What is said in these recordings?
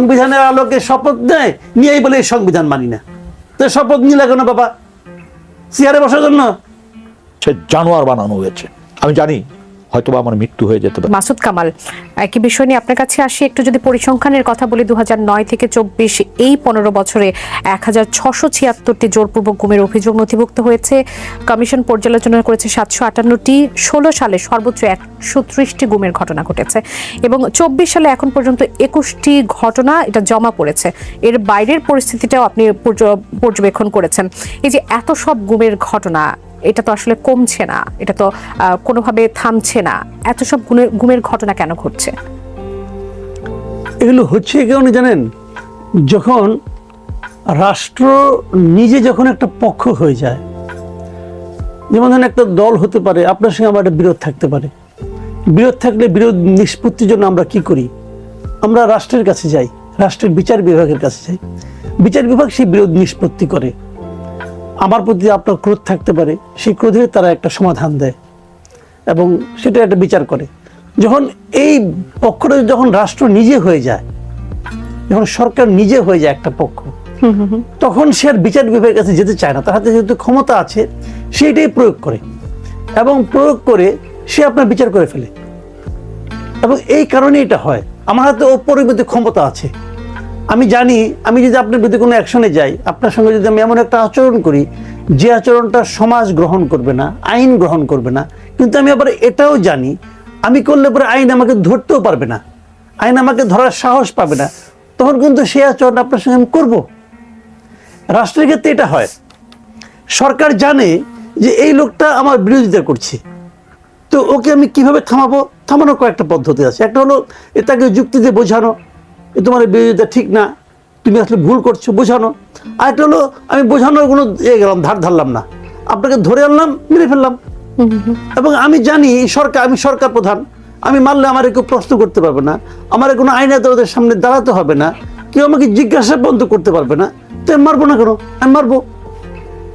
সংবিধানের আলোকে শপথ নেয়, নিয়েই বলে এই সংবিধান মানি না। তো শপথ নিলে কেন বাবা? চেয়ারে বসার জন্য? সে জানোয়ার বানানো হয়েছে। আমি জানি হয়তোবা আমার মৃত্যু হয়ে যেতে পারে। মাসুদ কামাল, একই বিষয় নিয়ে আপনার কাছে আসি, একটু যদি পরিসংখ্যানের কথা বলি দু থেকে চব্বিশ এই পনেরো বছরে এক হাজার ছশো ছিয়াত্তরটি জোরপূর্বক গুমের অভিযোগ নথিভুক্ত হয়েছে। কমিশন পর্যালোচনা করেছে সাতশো আটান্নটি, ষোলো সালে সর্বোচ্চ একশো ত্রিশটি গুমের ঘটনা ঘটেছে এবং চব্বিশ সালে এখন পর্যন্ত একুশটি ঘটনা এটা জমা পড়েছে। এর বাইরের পরিস্থিতিটাও আপনি পর্যবেক্ষণ করেছেন। এই যে এত সব গুমের ঘটনা এটা তো আসলে কমছে না, এটা তো কোনোভাবে থামছে না। এত সব গুণের, গুমের ঘটনা কেন ঘটছে? এগুলো হচ্ছে এই কারণে জানেন? যখন রাষ্ট্র নিজে যখন একটা পক্ষ হয়ে যায়, যেমন ধরেন একটা দল হতে পারে, আপনার সঙ্গে আমার একটা বিরোধ থাকতে পারে। বিরোধ থাকলে বিরোধ নিষ্পত্তির জন্য আমরা কি করি? আমরা রাষ্ট্রের কাছে যাই, রাষ্ট্রের বিচার বিভাগের কাছে যাই। বিচার বিভাগ সেই বিরোধ নিষ্পত্তি করে। আমার প্রতি আপনার ক্রোধ থাকতে পারে সেই ক্রোধের তারা একটা সমাধান দেয় এবং সেটা একটা বিচার করে। যখন এই পক্ষটা যখন রাষ্ট্র নিজে হয়ে যায় যখন সরকার নিজে হয়ে যায় একটা পক্ষ তখন সে আর বিচার বিভাগের কাছে যেতে চায় না। তার হাতে যেহেতু ক্ষমতা আছে সেইটাই প্রয়োগ করে এবং প্রয়োগ করে সে আপনার বিচার করে ফেলে। এবং এই কারণে এটা হয়। আমার হাতে অপরিমিত ক্ষমতা আছে। আমি জানি, আমি যদি আপনার বিরুদ্ধে কোনো অ্যাকশনে যাই, আপনার সঙ্গে যদি আমি এমন একটা আচরণ করি, যে আচরণটা সমাজ গ্রহণ করবে না, আইন গ্রহণ করবে না, কিন্তু আমি আবার এটাও জানি, আমি করলে পরে আইন আমাকে ধরতেও পারবে না, আইন আমাকে ধরার সাহস পাবে না, তখন কিন্তু সেই আচরণ আপনার সঙ্গে আমি করব। রাষ্ট্রের ক্ষেত্রে এটা হয়। সরকার জানে যে এই লোকটা আমার বিরোধিতা করছে। তো ওকে আমি কীভাবে থামাবো? থামানোর কয়েকটা পদ্ধতি আছে। একটা হলো তাকে যুক্তি দিয়ে বোঝানো। তোমার বিরোধিতা ঠিক না তুমি আসলে ভুল করছ বোঝানো। আর একটা হলো আমি বোঝানোর কোনো ইয়ে গেলাম ধার ধারলাম না। আপনাকে ধরে আনলাম মেরে ফেললাম। এবং আমি জানি সরকার আমি সরকার প্রধান। আমি মারলে আমার কেউ প্রশ্ন করতে পারবে না। আমার কোনো আইন আদালতের সামনে দাঁড়াতে হবে না। কেউ আমাকে জিজ্ঞাসা বন্ধ করতে পারবে না। তো আমি মারবো না কেন? আমি মারবো।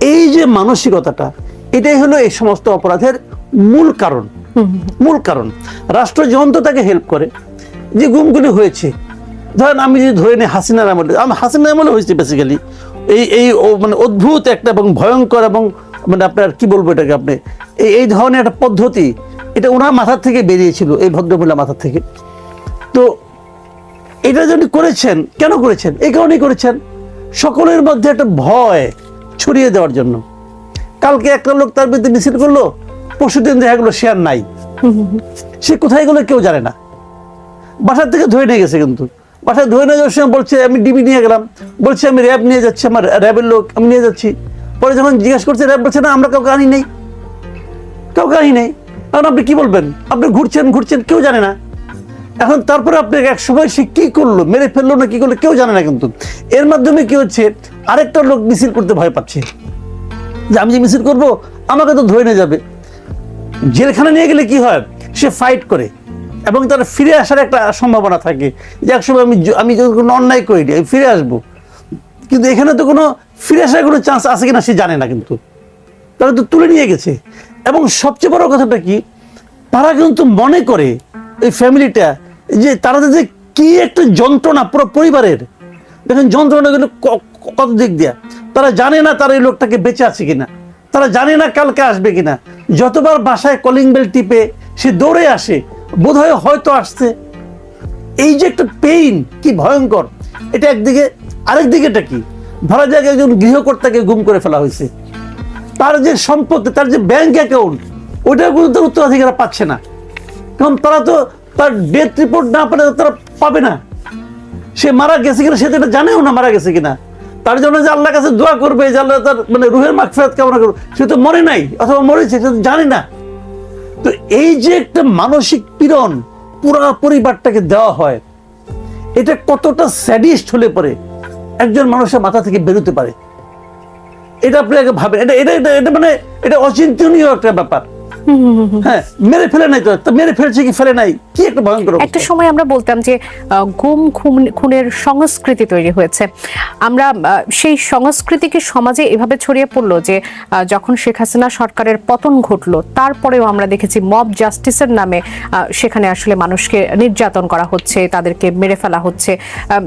এই যে মানসিকতাটা এটাই হলো এই সমস্ত অপরাধের মূল কারণ। মূল কারণ। রাষ্ট্র যখন তো তাকে হেল্প করে। যে গুমগুলি হয়েছে ধরেন আমি যদি ধরে নিই হাসিনার আমলে আমি হাসিনার আমলে হয়েছে বেসিক্যালি এই এই ও- মানে অদ্ভুত একটা এবং ভয়ঙ্কর এবং মানে আপনার কি বলব এটাকে আপনি? এই এই ধরনের একটা পদ্ধতি এটা ওনার মাথার থেকে বেরিয়েছিল এই ভদ্রমহিলা মাথার থেকে। তো এটা যদি করেছেন কেন করেছেন? এই কারণেই করেছেন। সকলের মধ্যে একটা ভয় ছড়িয়ে দেওয়ার জন্য। কালকে একটা লোক তার বিরুদ্ধে মিছিল করল পরশু দিন দেখা গেলো সে আর নাই। সে কোথায় গেলো কেউ জানে না। বাসার থেকে ধরে নিয়ে গেছে কিন্তু। বাসায় ধরে নিয়ে যাওয়ার সময় বলছে, আমি ডিবি নিয়ে গেলাম, বলছে আমি র্যাব নিয়ে যাচ্ছি, আমার র্যাবের লোক, আমি নিয়ে যাচ্ছি। পরে যখন জিজ্ঞেস করছে, র্যাব বলছে, না, আমরা কাউকে আনি নেই। কাউকে আনি নেই। এখন আপনি কি বলবেন? আপনি ঘুরছেন ঘুরছেন, কেউ জানে না। এখন তারপরে আপনাকে এক সময় সে কী করল, মেরে ফেলল না কী করল, কেউ জানে না কিন্তু। এর মাধ্যমে কি হচ্ছে, আরেকটা লোক মিছিল করতে ভয় পাচ্ছে। যে আমি যে মিছিল করব, আমাকে তো ধরে নিয়ে যাবে। জেলখানা নিয়ে গেলে কি হয়? সে ফাইট করে। এবং তার ফিরে আসার একটা সম্ভাবনা থাকে যে একসময় আমি আমি যদি কোনো অন্যায় করিনি আমি ফিরে আসব। কিন্তু এখানে তো কোনো ফিরে আসার কোনো চান্স আছে কিনা সে জানে না কিন্তু। তারা তো তুলে নিয়ে গেছে। এবং সবচেয়ে বড় কথাটা কি? তারা কিন্তু মনে করে এই ফ্যামিলিটা যে তারা যে কি একটা যন্ত্রণা পুরো পরিবারের। দেখেন যন্ত্রণা কিন্তু কত দিক দিয়া। তারা জানে না তারা এই লোকটাকে বেঁচে আছে কিনা। তারা জানে না কালকে আসবে কিনা। যতবার বাসায় কলিং বেল টিপে সে দৌড়ে আসে। বোধহয় হয়তো আসছে। এই যে একটা পেইন কি ভয়ঙ্কর। এটা একদিকে, আরেক দিকেটা কি? ধরা যাক একজন গৃহকর্তাকে গুম করে ফেলা হয়েছে। তার যে সম্পত্তি, তার যে ব্যাংক অ্যাকাউন্ট ওইটার কিন্তু তার উত্তরাধিকার পাচ্ছে না। কারণ তারা তো তার ডেথ রিপোর্ট না পেলে তারা পাবে না। সে মারা গেছে কিনা সে তো এটা জানেও না মারা গেছে কিনা। তার জন্য যে আল্লাহর কাছে দোয়া করবে, যে আল্লাহ তার মানে রুহের মাগফিরাত কামনা করবে সে তো মরে নাই, অথবা মরেছে, সে তো জানে না। তো এই যে একটা মানসিক পীড়ন পুরো পরিবারটাকে দেওয়া হয়, এটা কতটা স্যাডিস্ট হলে পরে একজন মানুষের মাথা থেকে বেরোতে পারে? এটা আপনি ভাবেন। এটা এটা এটা এটা মানে এটা অচিন্তনীয় একটা ব্যাপার। হ্যাঁ মেরে ফেলে নাই তো। মেরে ফেলছে কি ফেলে নাই? কি একটা ভয়ঙ্কর একটা সময় আমরা বলতাম যে গুম খুনের সংস্কৃতি তৈরি হয়েছে। আমরা সেই সংস্কৃতিকে সমাজে এভাবে ছড়িয়ে পড়ল যে যখন শেখ হাসিনা সরকারের পতন ঘটলো তারপরেও আমরা দেখেছি মব জাস্টিসের নামে সেখানে আসলে মানুষকে নির্যাতন করা হচ্ছে তাদেরকে মেরে ফেলা হচ্ছে।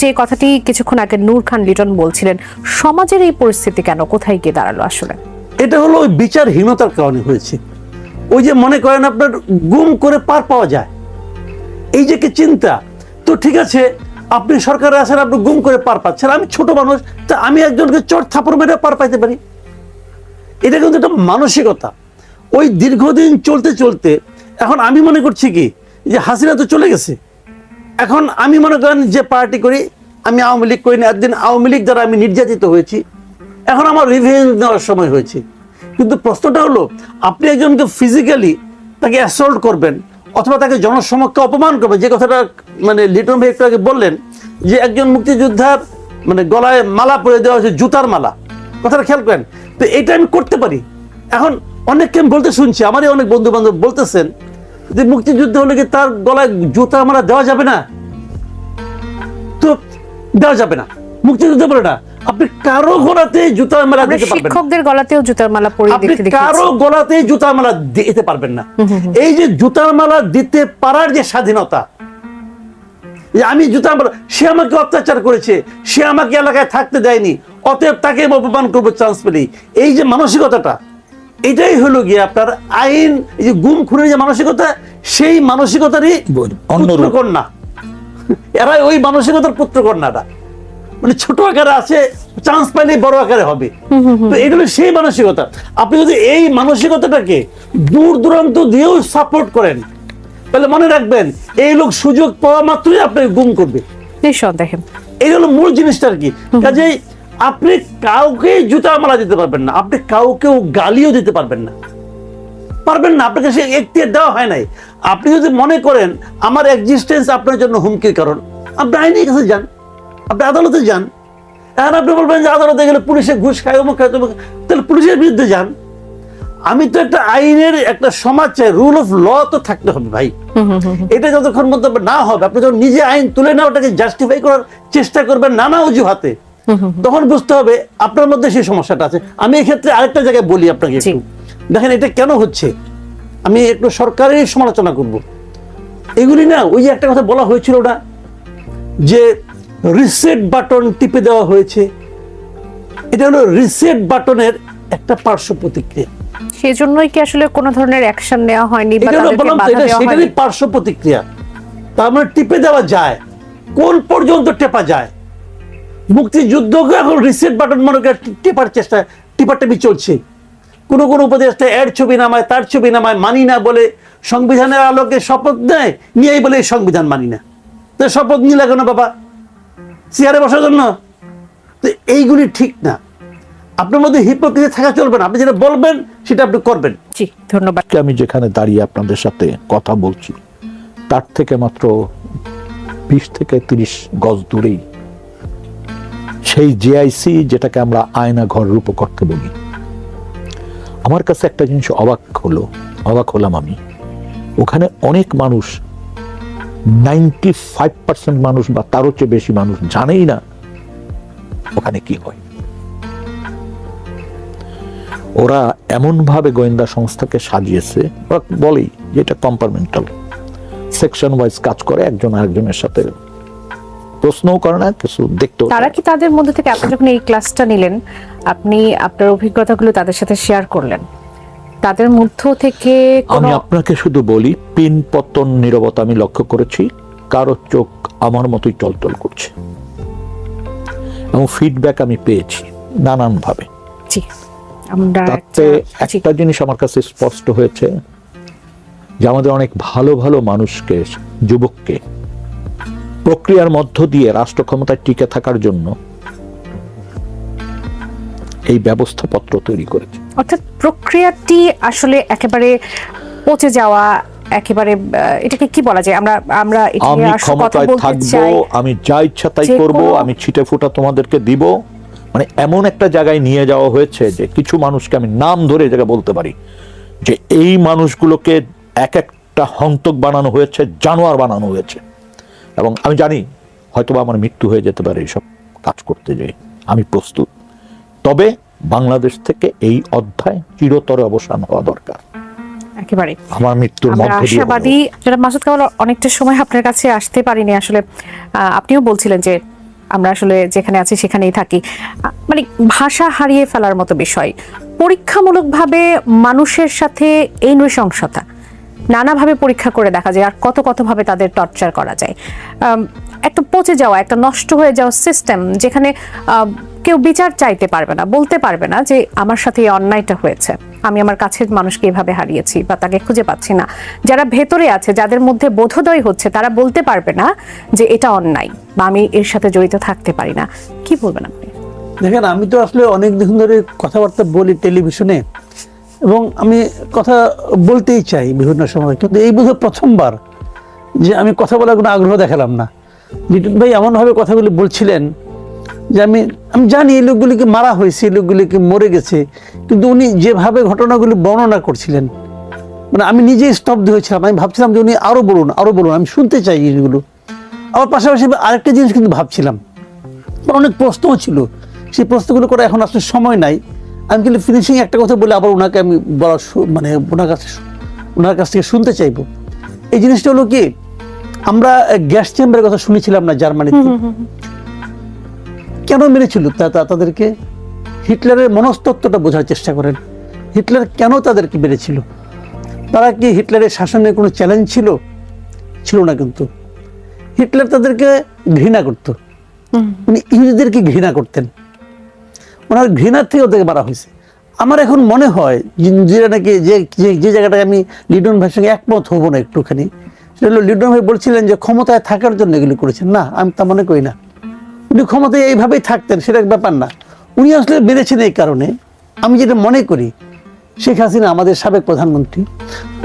যে কথাটি কিছুক্ষণ আগে নূর খান লিটন বলছিলেন সমাজের এই পরিস্থিতি কেন? কোথায় গিয়ে দাঁড়াল আসলে? এটা হলো ওই বিচারহীনতার কারণে হয়েছে। ওই যে মনে করেন আপনার গুম করে পার পাওয়া যায়। এই যে কি চিন্তা? তো ঠিক আছে, আপনি সরকারে আছেন, আপনি গুম করে পার পাচ্ছেন। আমি ছোট মানুষ, তা আমি একজনকে চট থাপড় মেরে পার পাইতে পারি? এটা কিন্তু একটা মানসিকতা। ওই দীর্ঘদিন চলতে চলতে, এখন আমি মনে করছি কি, যে হাসিনা তো চলে গেছে। এখন আমি মনে করেন যে পার্টি করি, আমি আওয়ামী লীগ করি না। একদিন আওয়ামী লীগ দ্বারা আমি নির্যাতিত হয়েছি। এখন আমার রিভেঞ্জ নেওয়ার সময় হয়েছে। কিন্তু প্রশ্নটা হলো, আপনি একজনকে ফিজিক্যালি তাকে অ্যাসল্ট করবেন অথবা তাকে জনসমক্ষে অপমান করবেন, যে কথাটা মানে লিটন ভাই একটু আগে বললেন, যে একজন মুক্তিযোদ্ধার মানে গলায় মালা পরে দেওয়া হয়েছে, জুতার মালা। কথাটা খেয়াল করেন। তো এটা আমি করতে পারি। এখন অনেককে আমি বলতে শুনছি, আমারই অনেক বন্ধু বান্ধব বলতেছেন যে মুক্তিযুদ্ধ হলে কি তার গলায় জুতার মালা দেওয়া যাবে না? তো দেওয়া যাবে না। মুক্তিযুদ্ধ বলে না। আপনি কারও গলাতে জুতার মালা দিতে পারবেন শিক্ষকদের গলাতেও জুতার মালা পরিয়ে আপনি দেখতে কারও গলাতে জুতার মালা দিতে পারবেন না। এই যে জুতার মালা দিতে পারার যে স্বাধীনতা যে আমি জুতার মালা সে আমাকে অত্যাচার করেছে সে আমাকে এলাকায় থাকতে দেয়নি অতএব তাকে অপমান করব চান্স পেলেই। এই যে মানসিকতাটা এটাই হলো গিয়ে আপনার আইন এই যে গুম খুনের যে মানসিকতা সেই মানসিকতারই অন্যরূপ। পুত্রকন্যা। এরা ওই মানসিকতার পুত্রকন্যাটা। মানে ছোট আকারে আছে চান্স পাইলে বড় আকারে হবে। তো এগুলো সেই মানসিকতা। আপনি যদি এই মানসিকতাটাকে দূর দূরান্ত দিয়েও সাপোর্ট করেন তাহলে মনে রাখবেন এই লোক সুযোগ পাওয়া মাত্রই আপনাকে গুম করবে। নিঃসন্দেহে। এই হলো মূল জিনিসটা আর কি। কাজেই আপনি কাউকে জুতা মালা দিতে পারবেন না আপনি কাউকেও গালিও দিতে পারবেন না। পারবেন না আপনাকে সে এখতিয়ার দেওয়া হয় নাই। আপনি যদি মনে করেন আমার এক্সিস্টেন্স আপনার জন্য হুমকির কারণ আপনি আইনের কাছে যান। আপনি আদালতে যান। এখন আপনি বলবেন যে আদালতে গেলে পুলিশে ঘুষ খায় অমুক খায় তমুক তাহলে পুলিশের বিরুদ্ধে যান। আমি তো একটা আইনের একটা সমাজ চাই রুল অফ ল তো থাকতে হবে ভাই। এটা যতক্ষণ মন্তব্য না হবে আপনি যখন নিজে আইন তুলে না ওটাকে জাস্টিফাই করার চেষ্টা করবেন নানা অজুহাতে। তখন বুঝতে হবে আপনার মধ্যে সেই সমস্যাটা আছে। আমি এক্ষেত্রে আরেকটা জায়গায় বলি আপনাকে একটু। দেখেন এটা কেন হচ্ছে? আমি একটু সরকারের সমালোচনা করব। এগুলি না ওই যে একটা কথা বলা হয়েছিল ওটা যে রিসেট বাটন টিপে দেওয়া হয়েছে। এটা হলো রিসেট বাটনের একটা পার্শ্ব প্রতিক্রিয়া। সেজন্যই কি আসলে কোনো ধরনের অ্যাকশন নেওয়া হয়নি বা তাদেরকে বাধা দেওয়া হয়নি? পার্শ্ব প্রতিক্রিয়া। তার মানে টিপে দেওয়া যায় কোন পর্যন্ত টেপা যায়। মুক্তিযুদ্ধকে এখন রিসেট বাটন মনে করে টেপার চেষ্টা টিপাটেপি চলছে। কোন কোন উপদেষ্টা এর ছবি নামায় তার ছবি নামায় মানি না বলে সংবিধানের আলোকে শপথ নেয় নিয়েই বলে এই সংবিধান মানি না। তো শপথ নিলে কেন বাবা? চেয়ারে বসার জন্য। তো এইগুলি ঠিক না। আপনার মধ্যে হিপোক্রেসি থাকা চলবে না। আপনি যেটা বলবেন সেটা আপনি করবেন। জি ধন্যবাদ। আমি যেখানে দাঁড়িয়ে আপনাদের সাথে কথা বলছি তার থেকে মাত্র বিশ থেকে তিরিশ গজ দূরেই। সেই জিআইসি যেটাকে আমরা আয়না ঘর রূপকর্তে বলি। আমার কাছে একটা জিনিস অবাক হলো অবাক হলাম আমি। ওখানে অনেক মানুষ নাইনটি ফাইভ পার্সেন্ট মানুষ বা তারও চেয়ে বেশি মানুষ জানেই না ওখানে কি হয়। ওরা এমনভাবে গোয়েন্দা সংস্থাকে সাজিয়েছে ওরা বলেই যে এটা কম্পার্টমেন্টাল সেকশন ওয়াইজ কাজ করে একজন আরেকজনের সাথে প্রশ্নও করে না কিছু দেখতেও তারা কি তাদের মধ্যে থেকে আপনি যখন এই ক্লাসটা নিলেন আপনি আপনার অভিজ্ঞতাগুলো তাদের সাথে শেয়ার করলেন? তাদের মধ্য থেকে আমি আপনাকে শুধু বলি পিন পতন নীরবতা আমি লক্ষ্য করেছি। কারও চোখ আমার মতোই টলটল করছে। এবং ফিডব্যাক আমি পেয়েছি নানান ভাবে তাতে একটা জিনিস আমার কাছে স্পষ্ট হয়েছে যে আমাদের অনেক ভালো ভালো মানুষকে যুবককে প্রক্রিয়ার মধ্য দিয়ে রাষ্ট্র ক্ষমতায় টিকে থাকার জন্য এই ব্যবস্থাপত্র তৈরি করেছে। অর্থাৎ প্রক্রিয়াটি আসলে একেবারে পচে যাওয়া একেবারে এটাকে কি বলা যায়? আমরা আমরা আমি ক্ষমতায় থাকব আমি যা ইচ্ছা তাই করব আমি ছিটে ফুটা তোমাদেরকে দিব। মানে এমন একটা জায়গায় নিয়ে যাওয়া হয়েছে যে কিছু মানুষকে আমি নাম ধরে এই জায়গায় বলতে পারি যে এই মানুষগুলোকে এক একটা হন্তক বানানো হয়েছে জানোয়ার বানানো হয়েছে। এবং আমি জানি হয়তোবা আমার মৃত্যু হয়ে যেতে পারে এইসব কাজ করতে যাই আমি প্রস্তুত। তবে বাংলাদেশ থেকে এই অধ্যায় চিরতরে অবসান হওয়া দরকার। একেবারে। আমার মৃত্যুর মধ্যে আশাবাদী মাসুদ কামাল অনেকটা সময় আপনার কাছে আসতে পারিনি। আসলে আপনিও বলছিলেন যে আমরা আসলে যেখানে আছি সেখানেই থাকি। মানে ভাষা হারিয়ে ফেলার মতো বিষয়। পরীক্ষামূলকভাবে মানুষের সাথে এই নৃশংসতা নানাভাবে পরীক্ষা করে দেখা যায় আর কত কত ভাবে তাদের টর্চার করা যায়। একটা পচে যাওয়া একটা নষ্ট হয়ে যাওয়া সিস্টেম যেখানে আহ, কেউ বিচার চাইতে পারবে না, বলতে পারবে না যে আমার সাথে এই অন্যায়টা হয়েছে। আমি আমার কাছের মানুষকে এভাবে হারিয়েছি বা তাকে খুঁজে পাচ্ছি না। যারা ভেতরে আছে, যাদের মধ্যে বোধোদয় হচ্ছে, তারা বলতে পারবে না যে এটা অন্যায় বা আমি এর সাথে জড়িত থাকতে পারি না। কি বলবেন আপনি? দেখেন, আমি তো আসলে অনেক দিন ধরে কথাবার্তা বলি টেলিভিশনে এবং আমি কথা বলতেই চাই বিভিন্ন সময়। কিন্তু এই বোধহয় প্রথমবার যে আমি কথা বলার কোনো আগ্রহ দেখালাম না। লিটন ভাই এমনভাবে কথাগুলি বলছিলেন যে আমি আমি জানি এই লোকগুলিকে মারা হয়েছে, এই লোকগুলিকে মরে গেছে, কিন্তু উনি যেভাবে ঘটনাগুলি বর্ণনা করছিলেন মানে আমি নিজেই স্তব্ধ হয়েছিলাম। আমি ভাবছিলাম যে উনি আরও বলুন আরও বলুন, আমি শুনতে চাই জিনিসগুলো। আমার পাশাপাশি আরেকটা জিনিস কিন্তু ভাবছিলাম। আমার অনেক প্রশ্নও ছিল। সেই প্রশ্নগুলো করে এখন আসলে সময় নাই। আমি কিন্তু ফিনিশিং একটা কথা বলে আবার ওনাকে আমি বলা মানে ওনার কাছে ওনার কাছ থেকে শুনতে চাইব। এই জিনিসটা হলো কি, আমরা গ্যাস চেম্বারের কথা শুনেছিলাম না জার্মানিতে। কেন মেরেছিল তাদেরকে? হিটলারের মনস্তত্ত্বটা বোঝার চেষ্টা করেন। হিটলার কেন তাদেরকে মেরেছিল? তারা কি হিটলারের শাসনের কোনো চ্যালেঞ্জ ছিল? ছিল না কিন্তু। হিটলার তাদেরকে ঘৃণা করতো। উনি ইহুদিদেরকে ঘৃণা করতেন। ওনার ঘৃণার থেকে ওদেরকে মারা হয়েছে। আমার এখন মনে হয় যে- যে নাকি যে যে- যে জায়গাটায় আমি লিডন ভাইয়ের সঙ্গে একমত হব না একটুখানি সেটা হলো লিডন ভাই বলছিলেন যে ক্ষমতায় থাকার জন্য এগুলো করেছেন। না আমি তা মনে করি না। উনি ক্ষমতায় এইভাবেই থাকতেন সেটা ব্যাপার না। উনি আসলে বেড়েছেন এই কারণে। আমি যেটা মনে করি শেখ হাসিনা আমাদের সাবেক প্রধানমন্ত্রী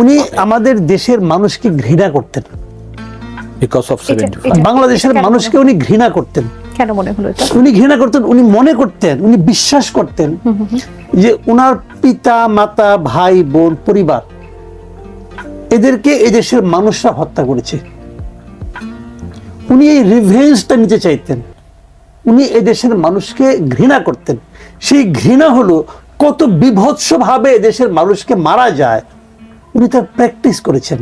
উনি আমাদের দেশের মানুষকে ঘৃণা করতেন। বাংলাদেশের মানুষকে উনি ঘৃণা করতেন। কেন মনে হলো উনি ঘৃণা করতেন উনি মনে করতেন উনি বিশ্বাস করতেন যে উনার পিতা মাতা ভাই বোন পরিবার এদেরকে এদেশের মানুষরা হত্যা করেছে। উনি এই রিভেঞ্জটা নিতে চাইতেন। উনি এদেশের মানুষকে ঘৃণা করতেন। সেই ঘৃণা হলো কত বিভৎসভাবে এদেশের মানুষকে মারা যায়। উনি তার প্র্যাকটিস করেছেন।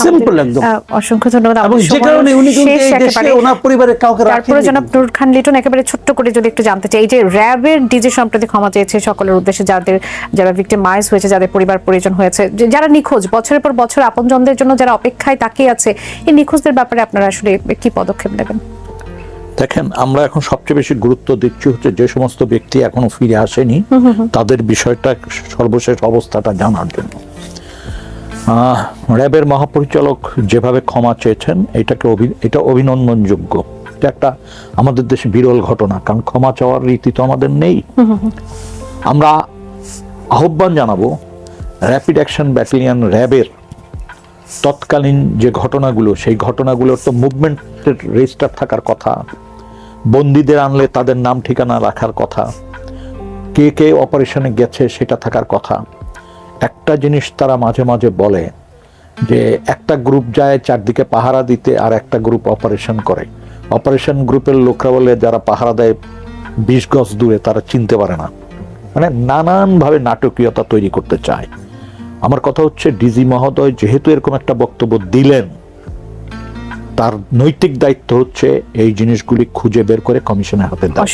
সিম্পল একদম। অসংখ্য ধন্যবাদ। এবং যে কারণে উনি কিন্তু এই দেশে ওনার পরিবারের কাউকে তারপরে জনাব নুর খান লিটন একেবারে ছোট্ট করে যদি একটু জানতে চাই এই যে র্যাবের ডিজি সম্প্রতি ক্ষমা চেয়েছে সকলের উদ্দেশ্যে যাদের যারা ভিক্টিমাইজ হয়েছে যাদের পরিবার পরিজন হয়েছে যারা নিখোঁজ বছরের পর বছর আপনজনদের জন্য যারা অপেক্ষায় তাকিয়ে আছে এই নিখোঁজদের ব্যাপারে আপনারা আসলে কি পদক্ষেপ নেবেন? দেখেন আমরা এখন সবচেয়ে বেশি গুরুত্ব দিচ্ছি হচ্ছে যে সমস্ত ব্যক্তি এখনও ফিরে আসেনি তাদের বিষয়টা সর্বশেষ অবস্থাটা জানার জন্য। র্যাবের মহাপরিচালক যেভাবে ক্ষমা চেয়েছেন এটাকে এটা অভিনন্দনযোগ্য। এটা একটা আমাদের দেশে বিরল ঘটনা কারণ ক্ষমা চাওয়ার রীতি তো আমাদের নেই। আমরা আহ্বান জানাব র্যাপিড অ্যাকশন ব্যাটালিয়ন র্যাবের তৎকালীন যে ঘটনাগুলো সেই ঘটনাগুলোর তো মুভমেন্টের রেজিস্টার থাকার কথা বন্দীদের আনলে তাদের নাম, ঠিকানা রাখার কথা। কে কে অপারেশনে গেছে সেটা থাকার কথা। একটা জিনিস তারা মাঝে মাঝে বলে যে, একটা গ্রুপ যায় চারদিকে পাহারা দিতে আর একটা গ্রুপ অপারেশন করে। অপারেশন গ্রুপের লোকরা বলে, যারা পাহারা দেয় বিশ গজ দূরে, তারা চিনতে পারে না। মানে নানানভাবে নাটকীয়তা তৈরি করতে চায়। আমার কথা হচ্ছে, ডিজি মহোদয় যেহেতু এরকম একটা বক্তব্য দিলেন তার নৈতিক দায়িত্ব হচ্ছে এই জিনিসগুলি খুঁজে বের করে কমিশনের হাতে দেওয়া।